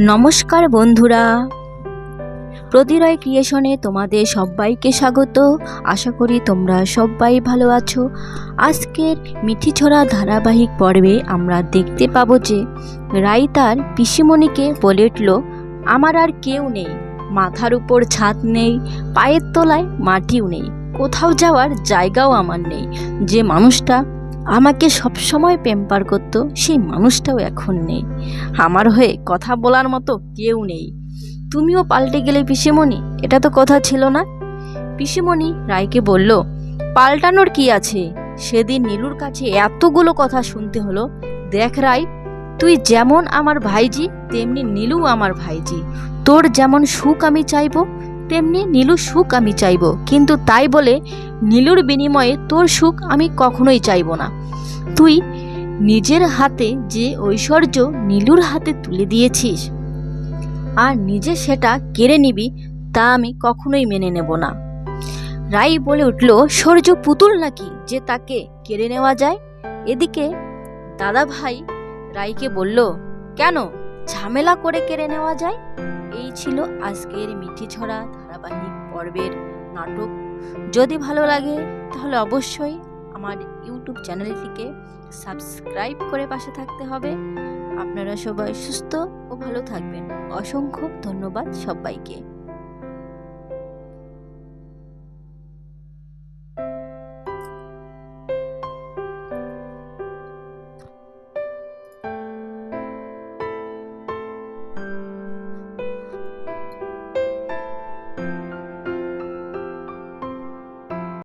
নমস্কার বন্ধুরা। প্রতিরয় ক্রিয়েশনে তোমাদের সবাইকে স্বাগত। আশা করি তোমরা সবাই ভালো আছো। আজকের মিঠিছড়া ধারাবাহিক পর্বে আমরা দেখতে পাবো যে রাই তার পিসিমণিকে বলে উঠল, আমার আর কেউ নেই। মাথার উপর ছাদ নেই, পায়ের তলায় মাটিও নেই। কোথাও যাওয়ার জায়গাও আমার নেই। যে মানুষটা আমাকে সবসময় পেম্পার করতো, সেই মানুষটাও এখন নেই। আমার হয়ে কথা বলার মতো কেউ নেই। তুমিও পাল্টে গেলে পিসিমণি, এটা তো কথা ছিল না। পিসিমণি রায়কে বলল, পাল্টানোর কি আছে? সেদিন নীলুর কাছে এতগুলো কথা শুনতে হলো। দেখ রাই তুই যেমন আমার ভাইজি, তেমনি নীলু আমার ভাইজি। তোর যেমন সুখ আমি চাইব তেমনি নীলু সুখ আমি চাইব। কিন্তু তাই বলে নীলুর বিনিময়ে তোর সুখ আমি কখনোই চাইব না। তুই নিজের হাতে যে ঐশ্বর্য নীলুর হাতে তুলে দিয়েছিস, আর নিজে সেটা কেড়ে নিবি, তা আমি কখনোই মেনে নেব না। রাই বলে উঠল, সূর্য পুতুল নাকি যে তাকে কেড়ে নেওয়া যায়? এদিকে দাদা ভাই রাইকে বলল, কেন? ঝামেলা করে কেড়ে নেওয়া যায়? এই ছিল আজকের মিঠি ছড়া ধারাবাহিক পর্বের নাটক। যদি ভালো লাগে, তাহলে অবশ্যই আমার ইউটিউব চ্যানেলটিকে সাবস্ক্রাইব করে পাশে থাকতে হবে। আপনারা সবাই সুস্থ ও ভালো থাকবেন। অসংখ্য ধন্যবাদ সবাইকে।